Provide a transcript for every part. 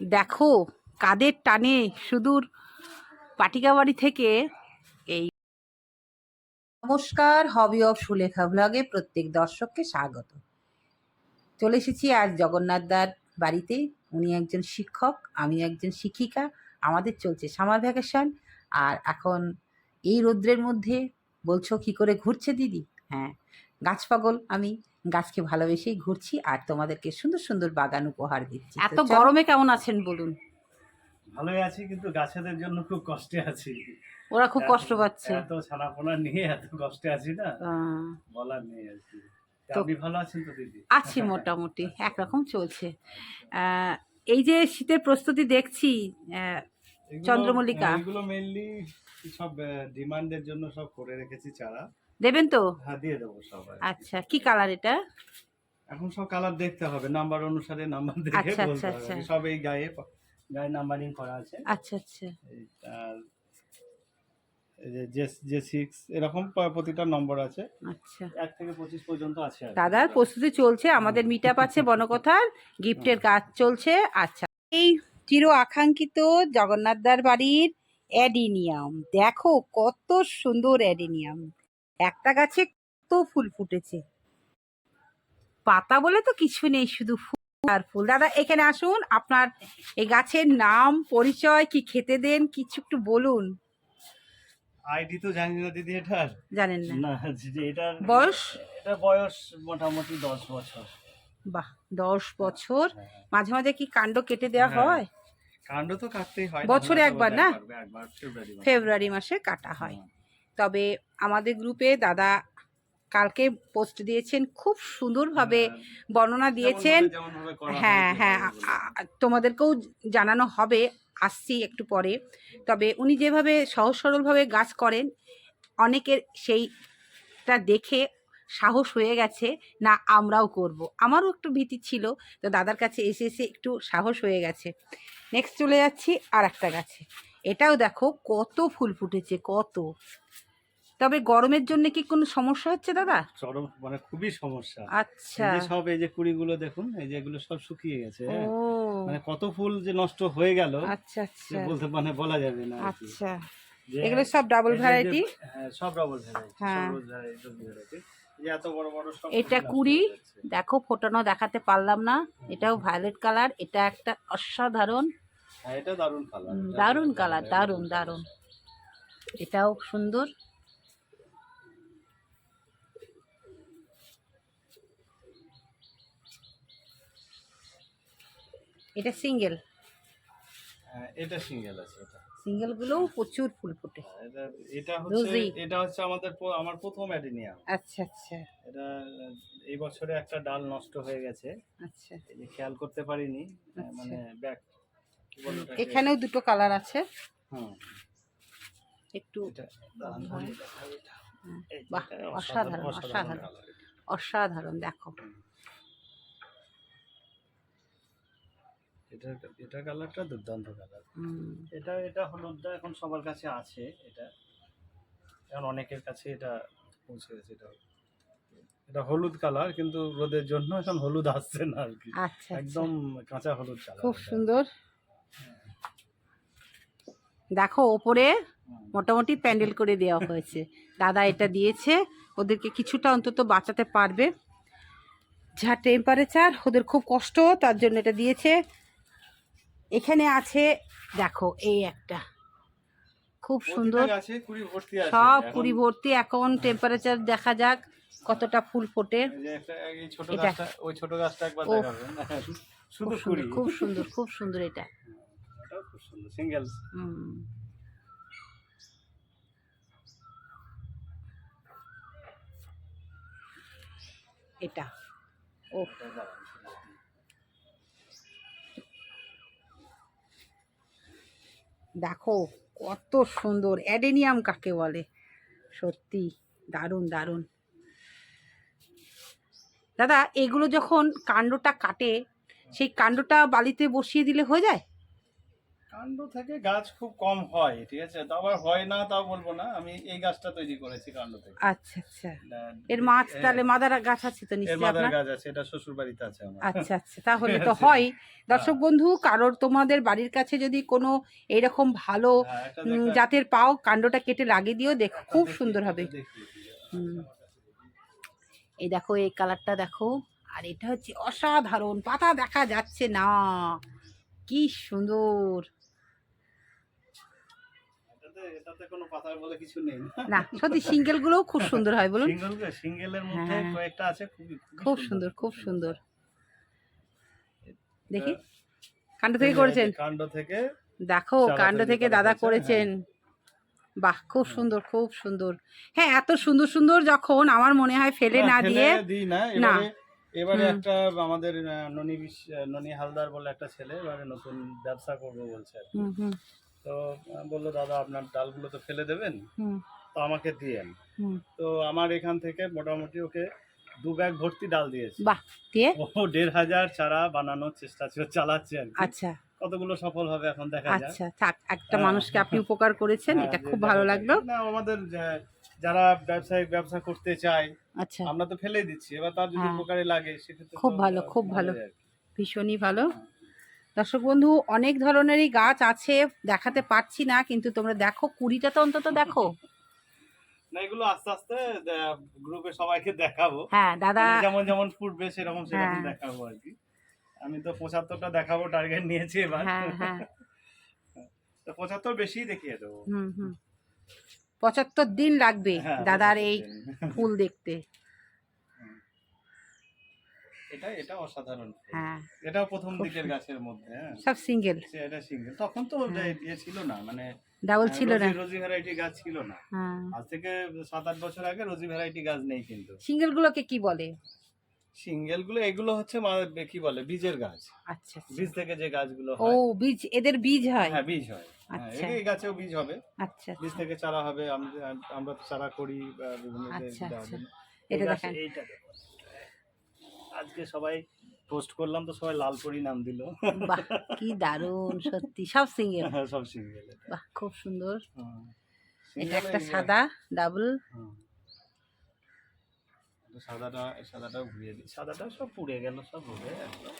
দেখো, কাদের টানে সুদূর পাটিকাবাড়ি থেকে এই নমস্কার হবি অফ সুলেখা ব্লগে প্রত্যেক দর্শককে স্বাগত। চলে এসেছি আজ জগন্নাথদার বাড়িতে। উনি একজন শিক্ষক, আমি একজন শিক্ষিকা, আমাদের চলছে সামার ভ্যাকেশন আর এখন এই রৌদ্রের মধ্যে বলছো কি করে ঘুরছে দিদি? হ্যাঁ গাছ পাগল আমি। গাছকে ভালোবেসেই ঘুরছি আর তোমাদেরকে সুন্দর সুন্দর বাগান উপহার দিচ্ছি। এত গরমে কেমন আছেন বলুন? ভালোই আছি কিন্তু গাছেদের জন্য খুব কষ্টে আছি। ওরা খুব কষ্ট পাচ্ছে। এত ছানাপোনা নিয়ে এত কষ্টে আছি না? আহ, বলার নেই আর কি। আছি মোটামুটি একরকম চলছে। আহ, এই যে শীতের প্রস্তুতি দেখছি চন্দ্রমল্লিকা। হ্যাঁ, এগুলো মেইনলি সব ডিমান্ডের জন্য সব করে রেখেছি চারা। দেবেন তো? হ্যাঁ দিয়ে দেবো সবাই। আচ্ছা কি কালার এটা? এখন সব কালার দেখতে হবে নাম্বার অনুসারে নাম্বার দেখে আচ্ছা, বলতে আচ্ছা, হবে। আচ্ছা। সব এই গায়ে গায়ে নাম্বারিং করা আছে। আচ্ছা আচ্ছা। আর যে সিক্স এরকম প্রতিটা নম্বর আছে। আচ্ছা। এক থেকে পঁচিশ পর্যন্ত আছে দাদার প্রস্তুতি চলছে আমাদের মিট আপ আছে বনকথার গিফটের কাজ চলছে আচ্ছা। এই চির আকাঙ্ক্ষিত জগন্নাথদার বাড়ির অ্যাডিনিয়াম দেখো কত সুন্দর অ্যাডিনিয়াম। একটা গাছে কত ফুল ফুটেছে পাতা বলে তো কিছু নেই শুধু ফুল আর ফুল দাদা এখানে আসুন আপনার এই গাছের নাম পরিচয় কি খেতে দেন কিছু একটু বলুন আইডি তো জানি না দিদি এটার জানেন না না এটার বয়স এটা বয়স মোটামুটি দশ বছর বাহ দশ বছর হ্যাঁ। মাঝে মাঝে কি কাণ্ড কেটে দেওয়া হ্যাঁ। হয় কাণ্ড তো কাটতেই হয় বছরে একবার না? ফেব্রুয়ারি মাসে। কাটা হয়। তবে আমাদের গ্রুপে দাদা কালকে পোস্ট দিয়েছেন খুব সুন্দরভাবে হ্যাঁ, বর্ণনা দিয়েছেন। হয় হ্যাঁ তোমাদেরকেও জানানো হবে আসছি একটু পরে। তবে উনি যেভাবে সহজ সরলভাবে গাছ করেন অনেকের সেইটা দেখে সাহস হয়ে গেছে না আমরাও করব। আমারও একটু ভীতি ছিল তো দাদার কাছে এসে এসে একটু সাহস হয়ে গেছে। নেক্সট চলে যাচ্ছি আর একটা গাছে। এটাও দেখো কত ফুল ফুটেছে কত। তবে গরমের জন্য কি কোনো সমস্যা হচ্ছে দাদা? চরম মানে খুবই সমস্যা। আচ্ছা। এই যে সব এই যে কুড়িগুলো দেখুন এই যে এগুলো সব শুকিয়ে গেছে হ্যাঁ। মানে কত ফুল যে নষ্ট হয়ে গেল আচ্ছা আচ্ছা। বলতে মানে বলা যাবে না আচ্ছা। এগুলো সব ডাবল ভ্যারাইটি সব ডাবল ভ্যারাইটি হ্যাঁ। এটা কুড়ি। দেখো ফোটানো দেখাতে পারলাম না। এটাও ভায়োলেট কালার এটা একটা অসাধারণ। হ্যাঁ এটা দারুণ কালার দারুণ কালার দারুণ দারুণ। এটাও সুন্দর। এটা সিঙ্গেল? হ্যাঁ এটা সিঙ্গেল আছে এটা। সিঙ্গেল গুলোও প্রচুর ফুল ফোটে। হ্যাঁ, এটা এটা হচ্ছে এটা হচ্ছে আমাদের আমার প্রথম অ্যাডিনিয়াম। আচ্ছা আচ্ছা। এটা এই বছরে একটা ডাল নষ্ট হয়ে গেছে। আচ্ছা। খেয়াল করতে পারিনি আহ, আচ্ছা। মানে ব্যাক এখানেও দুটো কালার আছে। হুম। একটু হয়। হ্যাঁ, বাহ, অসাধারণ, অসাধারণ। অসাধারণ দেখো। এটা এটা কালারটা দুর্দান্ত কালার এটা এটা হলুদটা এখন সবার কাছে আছে এটা। এখন অনেকের কাছে এটা পৌঁছে গেছে এটা। এটা হলুদ কালার কিন্তু রোদের জন্য এখন হলুদ আসছে না আর কি। আচ্ছা আচ্ছা। একদম কাঁচা হলুদ কালার খুব সুন্দর। দেখো ওপরে মোটামুটি প্যান্ডেল করে দেওয়া হয়েছে। দাদা এটা দিয়েছে ওদেরকে কিছুটা অন্তত বাঁচাতে পারবে। যা টেম্পারেচার ওদের খুব কষ্ট তার জন্য এটা দিয়েছে। এখানে আছে দেখো এই একটা। খুব সুন্দর। সব কুড়ি ভর্তি এখন টেম্পারেচার দেখা যাক কতটা ফুল ফোটে। খুব সুন্দর খুব সুন্দর এটা। এটা। ও দেখো কত সুন্দর, অ্যাডেনিয়াম কাকে বলে? সত্যি, দারুণ দারুণ। দাদা, এগুলো যখন কাণ্ডটা কাটে, সেই কাণ্ডটা বালিতে বসিয়ে দিলে হয়ে যায়? কাণ্ড থেকে গাছ খুব কম হয় ঠিক আছে? তো আবার হয় না তাও বলব না। আমি এই গাছটা তৈরি করেছি কাণ্ড থেকে। আচ্ছা আচ্ছা। এর মাছ হ্যাঁ, তাহলে মাদার গাছ আছে তো নিশ্চয়ই মাদার গাছ আছে এটা শ্বশুর বাড়িতে আছে আমার। আচ্ছা আচ্ছা তাহলে তো আছে। হয়। দর্শক বন্ধু কারোর তোমাদের বাড়ির কাছে যদি কোনো এইরকম ভালো হ্যাঁ, জাতের পাও কাণ্ডটা কেটে লাগিয়ে দিও দেখো খুব সুন্দর হবে। হুম। এই দেখো এই কালারটা দেখো। আর এটা হচ্ছে অসাধারণ পাতা দেখা যাচ্ছে না। কি সুন্দর এটাতে- এটাতে কোনো পাতার বলে কিছু নেই না সত্যি সিঙ্গেল গুলোও খুব সুন্দর হয় বলুন। সিঙ্গেলের মধ্যে হ্যাঁ। কয়েকটা আছে খুব সুন্দর। খুব সুন্দর। দেখি। কাণ্ড থেকে করেছেন? কাণ্ড থেকে দেখো কাণ্ড থেকে দাদা করেছেন। বাহ খুব হ্যাঁ। সুন্দর খুব সুন্দর। হ্যাঁ এত সুন্দর সুন্দর যখন আমার মনে হয় ফেলে না দিয়ে না। এবারে একটা আমাদের ননী ননী হালদার বলে একটা ছেলে এবারে নতুন ব্যবসা করব বলছে তো বলল দাদা আপনার ডালগুলো তো ফেলে দেবেন? তো আমাকে দিয়েন। তো আমার এখান থেকে মোটামুটি ওকে দু ব্যাগ ভর্তি ডাল দিয়েছে। বাহ দিয়ে? ও দেড় হাজার চারা বানানোর চেষ্টা চ- চালাচ্ছে আচ্ছা। কতগুলো সফল হবে এখন দেখা যাক। আচ্ছা থাক একটা হ্যাঁ। মানুষকে আপনি উপকার করেছেন হ্যাঁ, এটা খুব ভালো লাগল। না আমাদের যারা ব্যবসায়িক ব্যবসা করতে চায় আচ্ছা। আমরা তো ফেলে দিচ্ছি এবার তার যদি হ্যাঁ। উপকারে লাগে সেক্ষেত্রে খুব ভালো, খুব ভালো। ভীষণই ভালো। দর্শক বন্ধু অনেক ধরনেরই গাছ আছে দেখাতে পারছি না কিন্তু তোমরা দেখো কুড়িটা তো অন্তত দেখো। না এগুলো আস্তে আস্তে গ্রুপে সবাইকে দেখাবো। হ্যাঁ দাদা মানে যেমন যেমন ফুটবে সেরকম সেরকম হ্যাঁ। দেখাবো আর কি। আমি তো পঁচাত্তরটা দেখাবো টার্গেট নিয়েছি এবার। হ্যাঁ হ্যাঁ। তো পঁচাত্তর বেশি দেখিয়ে দেবো। পঁচাত্তর দিন লাগবে দাদার এই ফুল দেখতে। এটা এটা অসাধারণ হ্যাঁ। এটাও প্রথম দিকের গাছের মধ্যে হ্যাঁ। সব সিঙ্গেল। এটা সিঙ্গেল। তখন তো হ্যাঁ। ইয়ে ছিল না মানে ডাবল ছিল না। রোজি- ভ্যারাইটি গাছ ছিল না। হ্যাঁ। আজ থেকে সাত আট বছর আগে রোজি ভ্যারাইটি গাছ নেই কিন্তু। সিঙ্গেল গুলোকে কি বলে? সিঙ্গেলগুলো এগুলো হচ্ছে কি বলে বীজের গাছ। আচ্ছা আচ্ছা। বীজ থেকে যে গাছগুলো ও বীজ এদের বীজ হয়? হ্যাঁ বীজ হয়। হ্যাঁ, আচ্ছা। এই গাছেও বীজ হবে। আচ্ছা বীজ থেকে চারা হবে আম- আমরা চারা করি বিভিন্ন। এটা দেখান। এইটা। আজকে সবাই পোস্ট করলাম তো সবাই লাল পরি নাম দিল। বাহ কি দারুণ সত্যি সব সিঙ্গেল সব সিঙ্গেল বাহ খুব সুন্দর। হ্যাঁ। এটা একটা সাদা ডাবল সাদাটা সাদাটাও ঘুরিয়ে দিই। সাদাটা সব পুড়ে গেল সব একদম।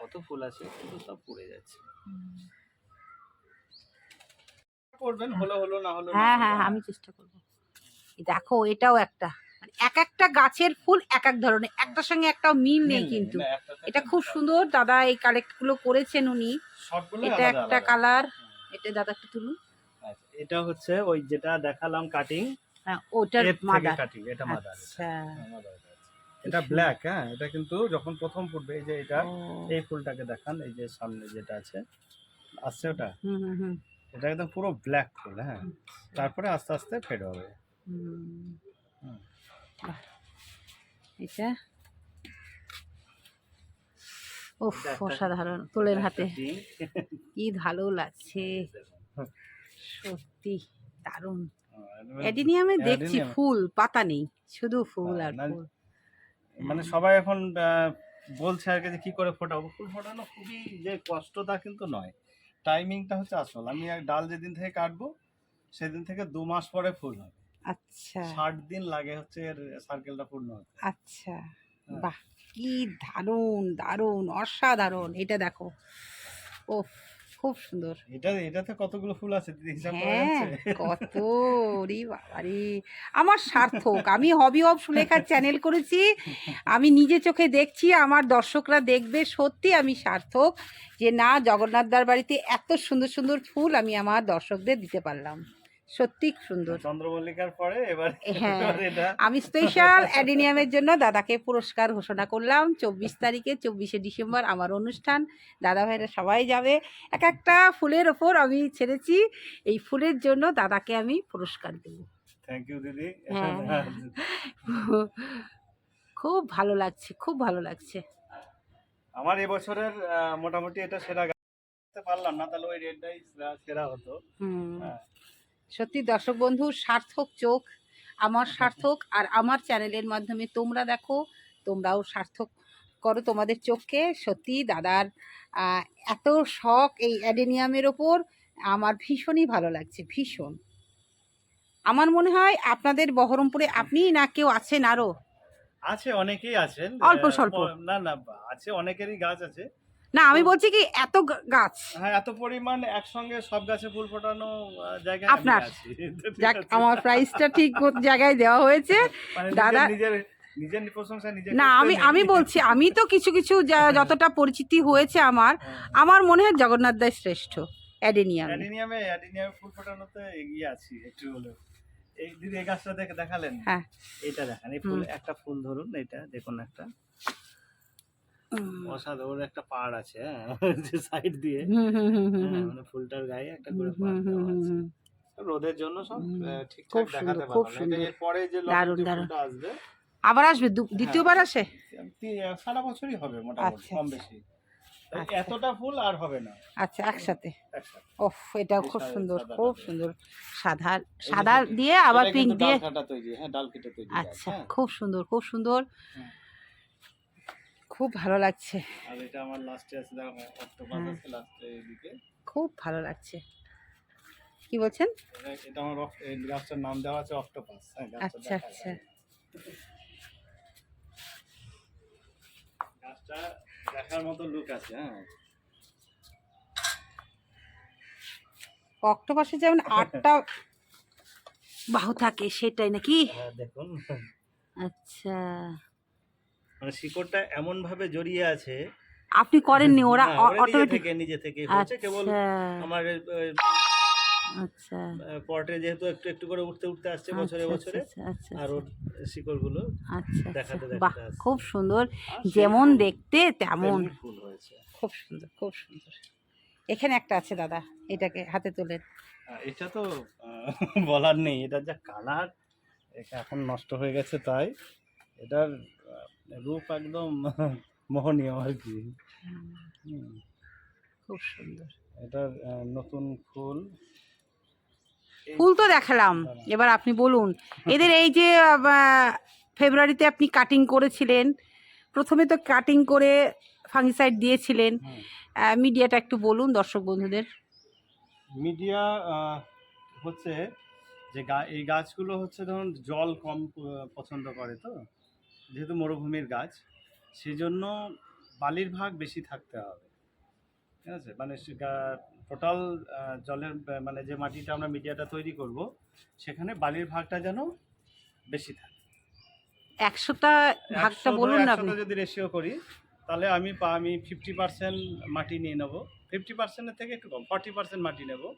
কত ফুল আছে কিন্তু সব পুড়ে যাচ্ছে। করবেন হলো হলো না হলো হ্যাঁ হ্যাঁ আমি চেষ্টা করব। দেখো এটাও একটা। এক একটা গাছের ফুল এক এক ধরনের। একটার সঙ্গে একটাও মিল নেই কিন্তু। একটা এটা খুব সুন্দর। দাদা এই কালেক্টগুলো করেছেন উনি। এটা একটা কালার এটা দাদা একটু তুলুন। আচ্ছা, এটা হচ্ছে ওই যেটা দেখালাম কাটিং হ্যাঁ ওটার মাদার কাটিং এটা মাদার আচ্ছা। এটা ব্ল্যাক হ্যাঁ এটা কিন্তু যখন প্রথম ফুটবে এই যে এটা এই ফুলটাকে দেখান এই যে সামনে যেটা আছে। আসছে ওটা? হুম হুম হুম। এটা একদম পুরো ব্ল্যাক ফুল হ্যাঁ। তারপরে আস্তে আস্তে ফেড হবে। হুম। এটা উফ অসাধারণ তোলের হাতে। কি ভালো লাগছে। সত্যি দারুণ। হ্যাঁ, অ্যাডিনিয়ামে দেখছি ফুল পাতা নেই শুধু ফুল হ্যাঁ, আর ফুল। মানে সবাই এখন বলছে আর কি কি করে ফোটাবো। ফুল ফোটানো খুবই যে কষ্ট তা কিন্তু নয়। টাইমিংটা হচ্ছে আসল। আমি ডাল যেদিন থেকে কাটবো সেদিন থেকে দু মাস পরে ফুল হবে আচ্ছা। ষাট দিন লাগে হচ্ছে এর সার্কেলটা পূর্ণ হতে। আচ্ছা। হ্যাঁ। বাহ কি দারুণ দারুণ অসাধারণ। এটা দেখো। ও খুব সুন্দর। এটা এটাতে কতগুলো ফুল আছে হ্যাঁ কত রে বাবারে। আমার সার্থক। আমি হবি অফ সুলেখার চ্যানেল করেছি। আমি নিজে চোখে দেখছি আমার দর্শকরা দেখবে। সত্যি আমি সার্থক যে না জগন্নাথদার বাড়িতে এত সুন্দর সুন্দর ফুল আমি আমার দর্শকদের দিতে পারলাম। সত্যি সুন্দর। চন্দ্রমল্লিকার পরে এবার হ্যাঁ। আমি স্পেশাল অ্যাডিনিয়ামের জন্য দাদাকে পুরস্কার ঘোষণা করলাম। চব্বিশ তারিখে চব্বিশে ডিসেম্বর আমার অনুষ্ঠান। দাদা ভাইরা সবাই যাবে। এক একটা ফুলের ওপর আমি ছেড়েছি। এই ফুলের জন্য দাদাকে আমি পুরস্কার দেব। থ্যাংক ইউ দিদি। হ্যাঁ। খুব ভালো লাগছে খুব ভালো লাগছে। আমার এবছরের মোটামুটি এটা সেরা পারলাম না তাহলে ওই রেডটাই সেরা হতো। সত্যি দর্শক বন্ধু সার্থক চোখ আমার সার্থক আর আমার চ্যানেলের মাধ্যমে তোমরা দেখো তোমরাও সার্থক করো তোমাদের চোখকে। সত্যি দাদার এত শখ এই অ্যাডেনিয়ামের ওপর আমার ভীষণই ভালো লাগছে ভীষণ। আমার মনে হয় আপনাদের বহরমপুরে আপনি না কেউ আছেন আরও? আছে অনেকেই আছেন। অল্প স্বল্প। না না আছে অনেকেরই গাছ আছে। না আমি বলছি কি এত গাছ। হ্যাঁ এত পরিমাণ একসঙ্গে সব গাছে ফুল ফোটানো আহ, জায়গায় আপনার। যাক আমার প্রাইসটা ঠিক জায়গায় দেওয়া হয়েছে। মানে দাদা- নিজের না আমি আমি বলছি আমি তো কিছু কিছু যা- যতটা পরিচিতি হয়েছে আমার হ্যাঁ। আমার মনে হয় জগন্নাথ দাস শ্রেষ্ঠ অ্যাডেনিয়াম। অ্যাডিনিয়ামে অ্যাডিনিয়ামে ফুল ফোটানোতে এগিয়ে আছি একটু হলেও। এই দিদি এই গাছটা দেখে দেখালেন? হ্যাঁ। এটা দেখেন এই ফুল একটা ফুল ধরুন এটা দেখুন একটা। অসাধারণ একটা পাড় আছে হ্যাঁ যে সাইড দিয়ে। হ্যাঁ, মানে ফুলটার গায়ে একটা করে পাড় আছে। রোদের জন্য সব ঠিকঠাক খুব দেখাতে পারলাম এটা এরপরে যে ফুলটা আসবে আবার আসবে? দ্বিতীয়বার আসে? সারা বছরই হবে মোটামুটি আচ্ছা, কম আচ্ছা। বেশি। আচ্ছা। এতটা ফুল আর হবে না। আচ্ছা একসাথে? ওফ এই খুব সুন্দর খুব। সুন্দর। সাদা সাদা দিয়ে আবার পিঙ্ক দিয়ে। হ্যাঁ আচ্ছা হ্যাঁ। খুব সুন্দর খুব সুন্দর। হ্যাঁ। খুব ভালো লাগছে। আর এটা আমার লাস্টে আছে দেখো অক্টোপাস। আছে লাস্টে এদিকে খুব ভালো লাগছে। কি বলছেন? এটা- আমার গাছটার নাম দেওয়া আছে অক্টোপাস হ্যাঁ আচ্ছা আচ্ছা। গাছটা দেখার মতো লুক আছে হ্যাঁ। অক্টোপাসে যেমন আটটা বাহু থাকে সেটাই নাকি? হ্যাঁ দেখুন। আচ্ছা। মানে শিকড়টা এমন ভাবে জড়িয়ে আছে আপনি করেননি ওরা অটোমেটিক নিজে থেকে হচ্ছে কেবল আচ্ছা। আমার আচ্ছা। পটে যেহেতু একটু একটু করে উঠতে উঠতে আসছে বছরে আচ্ছা, বছরে আচ্ছা আচ্ছা আর ওর শিকড়গুলো আচ্ছা আচ্ছা। দেখাতে দেখাতে খুব সুন্দর। যেমন দেখতে তেমন। ফুল হয়েছে। খুব সুন্দর খুব সুন্দর। এখানে একটা আছে দাদা এটাকে হাতে আহ, এটা তো বলার নেই এটা যা কালার এটা এখন নষ্ট হয়ে গেছে তাই। এটার রূপ একদম মোহনীয় আর কি। খুব সুন্দর। আহ, নতুন ফুল। ফুল তো দেখালাম। এবার আপনি বলুন এদের এই যে ফেব্রুয়ারিতে আপনি কাটিং করেছিলেন প্রথমে তো কাটিং করে ফাঙ্গিসাইড দিয়েছিলেন। মিডিয়াটা একটু বলুন দর্শক বন্ধুদের। মিডিয়া হচ্ছে যে এই গাছগুলো হচ্ছে ধরুন জল কম পছন্দ করে তো। যেহেতু মরুভূমির গাছ সেই জন্য বালির ভাগ বেশি থাকতে হবে। ঠিক আছে? মানে টোটাল জলের মানে যে মাটিটা আমরা মিডিয়াটা তৈরি করব সেখানে বালির ভাগটা যেন বেশি থাকে। একশোটা ভাগটা বলুন না আপনি। যদি রেশিও করি তাহলে আমি পা- আমি ফিফটি পার্সেন্ট মাটি নিয়ে নেব। ফিফটি পার্সেন্টের থেকে একটু কম ফর্টি পার্সেন্ট মাটি নেব।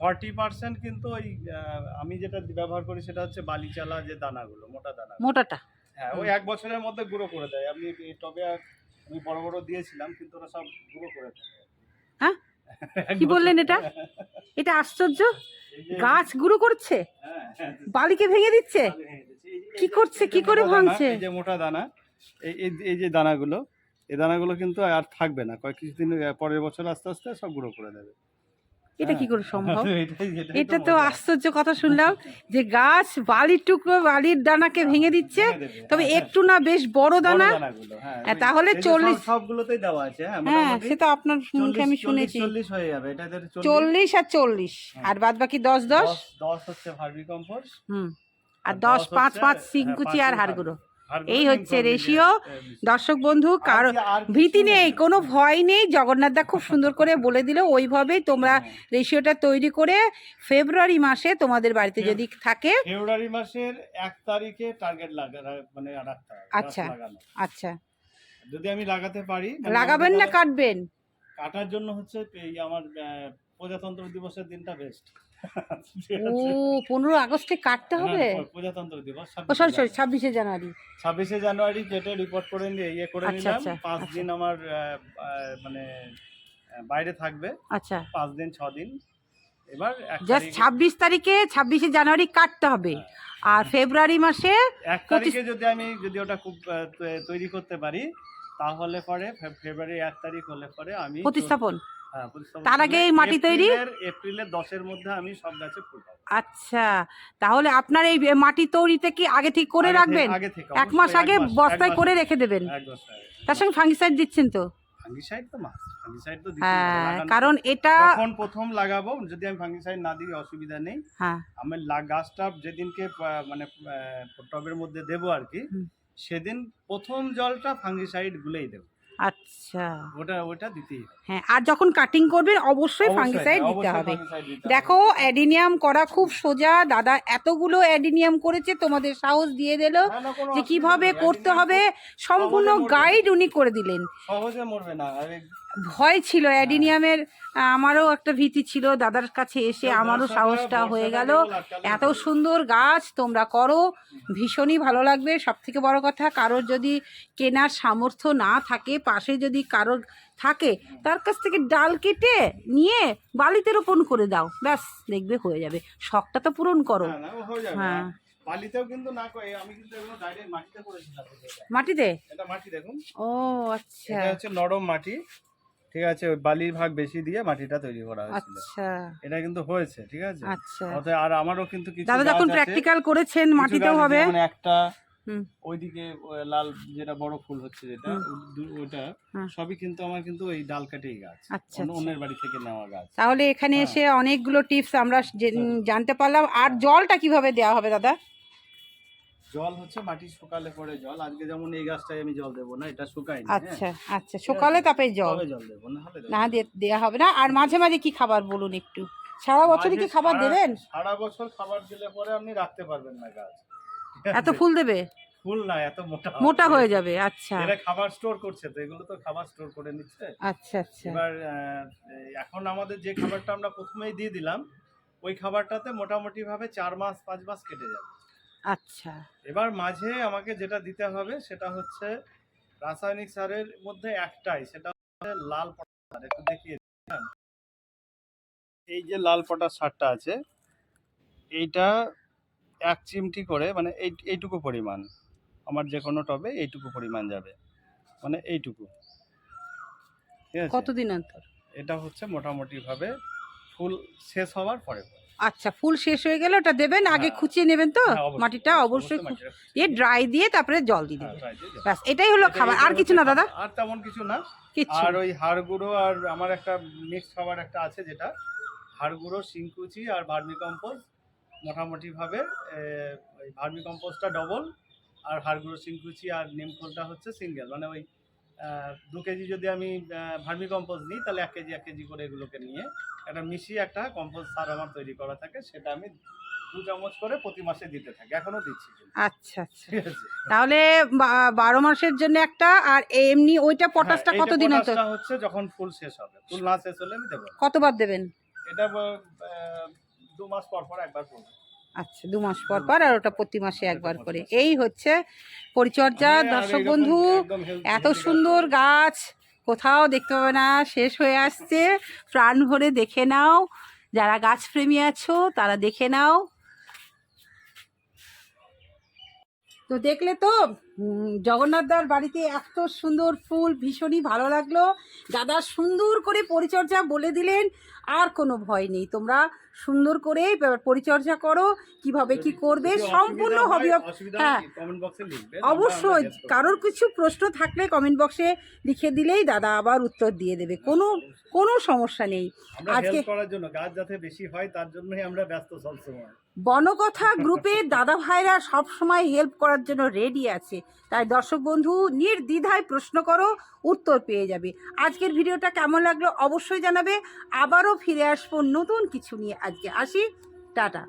ফর্টি পার্সেন্ট কিন্তু ওই আমি যেটা ব্যবহার করি সেটা হচ্ছে বালিচালা যে দানাগুলো মোটা দানা মোটাটা। হ্যাঁ ওই এক বছরের মধ্যে গুঁড়ো করে দেয়। আমি এই টবে আমি বড় বড় দিয়েছিলাম কিন্তু ওরা সব গুঁড়ো করে দেয়। হ্যাঁ? কি বললেন এটা? এটা আশ্চর্য? গাছ গুঁড়ো করছে? হ্যাঁ, হ্যাঁ, বালিকে ভেঙে দিচ্ছে? কি করছে? কি করে ভাঙছে? এই যে মোটা দানা এই এই- যে দানাগুলো এই দানাগুলো কিন্তু আর থাকবে না। কয়েক কিছুদিন পরের বছর আস্তে আস্তে সব গুঁড়ো করে দেবে। এটা কি করে সম্ভব? এটা তো আশ্চর্য কথা শুনলাম যে গাছ বালির টুকরো বালির দানাকে ভেঙে দিচ্ছে। তবে হ্যাঁ, একটু না বেশ বড় দানা। হ্যাঁ, হ্যাঁ, তাহলে চল্লিশ যে সব- 40 সবগুলোতেই দেওয়া আছে হ্যাঁ হ্যাঁ সে তো আপনার মুখে আমি শুনেছি। 40 হয়ে যাবে এটা এদের 40 চল্লিশ আর চল্লিশ। হ্যাঁ। আর বাদ বাকি দশ দশ? 10 হচ্ছে ভার্মি কম্পোস্ট। হুম। আর দশ পাঁচ পাঁচ সিংকুচি আর হাড়গুঁড়ো। এই হচ্ছে রেশিও দর্শক বন্ধু কারও ভীতি নেই কোনো ভয় নেই। জগন্নাথ দা খুব সুন্দর করে বলে দিল ওইভাবেই তোমরা রেশিওটা তৈরি করে ফেব্রুয়ারি মাসে তোমাদের বাড়িতে যদি থাকে। ফেব্রুয়ারি মাসের এক তারিখে টার্গেট লাগা মানে আচ্ছা। আচ্ছা। যদি আমি লাগাতে পারি মানে লাগাবেন না কাটবেন। কাটার জন্য হচ্ছে এই আমার প্রজাতন্ত্র দিবসের দিনটা বেস্ট ও পনেরো আগস্টে কাটতে হবে? প্রজাতন্ত্র দিবস ও সরি সরি ছাব্বিশে জানুয়ারি। ছাব্বিশে জানুয়ারি কেটে রিপোর্ট করে নিয়ে ইয়ে করে আচ্ছা, নিলাম আচ্ছা, পাঁচ আচ্ছা। দিন আমার মানে বাইরে থাকবে। আচ্ছা। পাঁচ দিন ছ দিন। এবার জাস্ট ছাব্বিশ তারিখে ছাব্বিশে জানুয়ারি কাটতে হবে। আর ফেব্রুয়ারি মাসে এক তারিখে যদি আমি যদি ওটা খুব তৈরি করতে পারি তাহলে পরে ফেব্রুয়ারি এক তারিখ হলে পরে আমি হ্যাঁ, প্রতিস্থাপন? তার আগে এই মাটি তৈরি? এপ্রিলের- দশের মধ্যে আমি সব গাছে ফুল আচ্ছা তাহলে আপনার এই মাটি তৈরিতে কি আগে ঠিক করে রাখবেন? এক মাস আগে বস্তায় করে রেখে দেবেন। তার সঙ্গে ফাঙ্গিসাইড দিচ্ছেন তো? ফাঙ্গিসাইড তো মাছ ফাঙ্গিসাইড তো হ্যাঁ কারণ এটা যখন প্রথম লাগাবো যদি আমি ফাঙ্গিসাইড না দিই অসুবিধা নেই। হ্যাঁ। আমি গাছটা যেদিনকে মানে টবের মধ্যে দেবো আর কি সেদিন প্রথম জলটা ফাঙ্গিসাইড গুলেই দেবো। আচ্ছা। ওটা ওটা দিতেই হ্যাঁ আর যখন কাটিং করবেন অবশ্যই ফাঙ্গিসাইড দিতে হবে। দেখো অ্যাডিনিয়াম করা খুব সোজা। দাদা এতগুলো অ্যাডিনিয়াম করেছে তোমাদের সাহস দিয়ে দিল যে কীভাবে করতে হবে। সম্পূর্ণ গাইড উনি করে দিলেন। সহজে মরবে না। ভয় ছিল। অ্যাডিনিয়ামের আমারও একটা ভীতি ছিল। দাদার কাছে এসে আমারও সাহসটা হয়ে গেল। এত সুন্দর গাছ তোমরা করো। ভীষণই ভালো লাগবে। সব থেকে বড় কথা কারোর যদি কেনার সামর্থ্য না থাকে পাশে যদি কারোর থাকে তার কাছ থেকে ডাল কেটে নিয়ে বালিতে রোপণ করে দাও। ব্যাস দেখবে হয়ে যাবে। শখটা তো পূরণ করো। হয়ে যাবে। হ্যাঁ। বালিতেও কিন্তু না করে আমি কিন্তু এগুলো ডাইরেক্ট মাটিতে করেছিলাম মাটিতে? এটা মাটি দেখুন। ও আচ্ছা। এটা হচ্ছে নরম মাটি। ঠিক আছে ওই বালির ভাগ বেশি দিয়ে মাটিটা তৈরি করা হয়েছিল। আচ্ছা। এটা কিন্তু হয়েছে ঠিক আছে? আচ্ছা। অতএব আর আমারও কিন্তু কিছু দাদা যখন প্র্যাকটিক্যাল করেছেন মাটিতেও হবে। যেমন একটা ওইদিকে লাল যেটা বড় ফুল হচ্ছে যেটা ওইটা সবই কিন্তু আমার কিন্তু ওই ডাল কাটেই গাছ আচ্ছা আচ্ছা। অন্যের বাড়ি থেকে নেওয়া গাছ। তাহলে এখানে হ্যাঁ। এসে অনেকগুলো টিপস আমরা হ্যাঁ। জানতে পারলাম। আর জলটা কীভাবে দেওয়া হবে দাদা? জল হচ্ছে মাটি শুকালে পরে জল। আজকে যেমন এই গাছটায় আমি জল দেবো না এটা শুকায়নি আচ্ছা আচ্ছা সকালে তারপরে জল। তবে জল দেবো না হলে না না। হবে না। আর মাঝে মাঝে কি খাবার বলুন একটু? সারা বছরই কি খাবার দেবেন? সারা বছর খাবার দিলে পরে আপনি রাখতে পারবেন না গাছ। এত ফুল দেবে? ফুল না এত মোটা। মোটা হয়ে যাবে আচ্ছা। এরা খাবার স্টোর করছে তো এগুলো তো খাবার স্টোর করে নিচ্ছে। আচ্ছা আচ্ছা। এবার এখন আমাদের যে খাবারটা আমরা প্রথমেই দিয়ে দিলাম ওই খাবারটাতে মোটামুটি ভাবে চার মাস পাঁচ মাস কেটে যাবে। আচ্ছা এবার মাঝে আমাকে যেটা দিতে হবে সেটা হচ্ছে রাসায়নিক সারের মধ্যে একটাই সেটা হচ্ছে লাল পটাশ সার একটু দেখিয়ে হ্যাঁ। এই যে লাল পটাশ সারটা আছে এইটা এক চিমটি করে মানে এই এইটুকু পরিমাণ আমার যে কোনো টবে এইটুকু পরিমাণ যাবে মানে এইটুকু ঠিক আছে কতদিন অন্তর এটা হচ্ছে মোটামুটিভাবে ফুল শেষ হওয়ার পরে পরে। আচ্ছা ফুল শেষ হয়ে গেলে ওটা দেবেন আগে হ্যাঁ। খুঁচিয়ে নেবেন তো? হ্যাঁ, মাটিটা অবশ্যই দিয়ে ড্রাই দিয়ে তারপরে জল দিয়ে হ্যাঁ, দেবেন যাও। ব্যাস এটাই হলো খাবার। আর কিছু না দাদা? আর তেমন কিছু না। আর ওই হাড় গুঁড়ো আর আমার একটা মিক্স খাবার একটা আছে যেটা। হাড় গুঁড়ো শিংকুচি আর ভার্মি কম্পোস্ট। মোটামুটি ভাবে ওই ভার্মি কম্পোস্টটা ডবল আর হাড় গুঁড়ো শিংকুচি আর নিমখোলটা হচ্ছে সিঙ্গেল মানে ওই দু কেজি যদি আমি ভার্মি কম্পোস্ট নিই তাহলে এক কেজি এক কেজি করে এগুলোকে নিয়ে একটা মিশিয়ে একটা কম্পোজ সার আমার তৈরি করা থাকে সেটা আমি দু চামচ করে প্রতি মাসে দিতে থাকি এখনও দিচ্ছি। আচ্ছা আচ্ছা। তাহলে বারো মাসের জন্য একটা আর এমনি ওইটা পটাশটা হ্যাঁ, যে কতদিন পটাশটা হচ্ছে যখন ফুল শেষ হবে ফুল না শেষ হলে আমি দেবো কতবার দেবেন? এটা দু মাস পর পর একবার করব। আচ্ছা দু মাস পর পর আর ওটা প্রতি মাসে একবার করে। এই হচ্ছে পরিচর্যা আমি দর্শক বন্ধু এত সুন্দর গাছ কোথাও দেখতে পাবে না শেষ হয়ে আসছে। প্রাণ ভরে দেখে নাও যারা গাছপ্রেমী আছো তারা দেখে নাও। তো দেখলে তো জগন্নাথদার বাড়িতে এত সুন্দর ফুল ভীষণই ভালো লাগল। দাদা সুন্দর করে পরিচর্যা বলে দিলেন আর কোনো ভয় নেই। তোমরা সুন্দর করে পরিচর্যা করো কীভাবে কি করবে সম্পূর্ণ হবি হ্যাঁ। অবশ্যই কারোর কিছু প্রশ্ন থাকলে কমেন্ট বক্সে লিখে দিলেই দাদা আবার উত্তর দিয়ে দেবে। কোনো কোনো সমস্যা নেই। আজকে- করার জন্য গাছ যাতে বেশি হয় তার জন্যই আমরা ব্যস্ত সবসময়। বনকথা গ্রুপের দাদা ভাইরা সবসময় হেল্প করার জন্য রেডি আছে। তাই দর্শক বন্ধু, নির্দ্বিধায় প্রশ্ন করো, উত্তর পেয়ে যাবে। আজকের ভিডিওটা কেমন লাগল অবশ্যই জানাবে। আবারও ফিরে আসব নতুন কিছু নিয়ে। আজকে আসি, টাটা।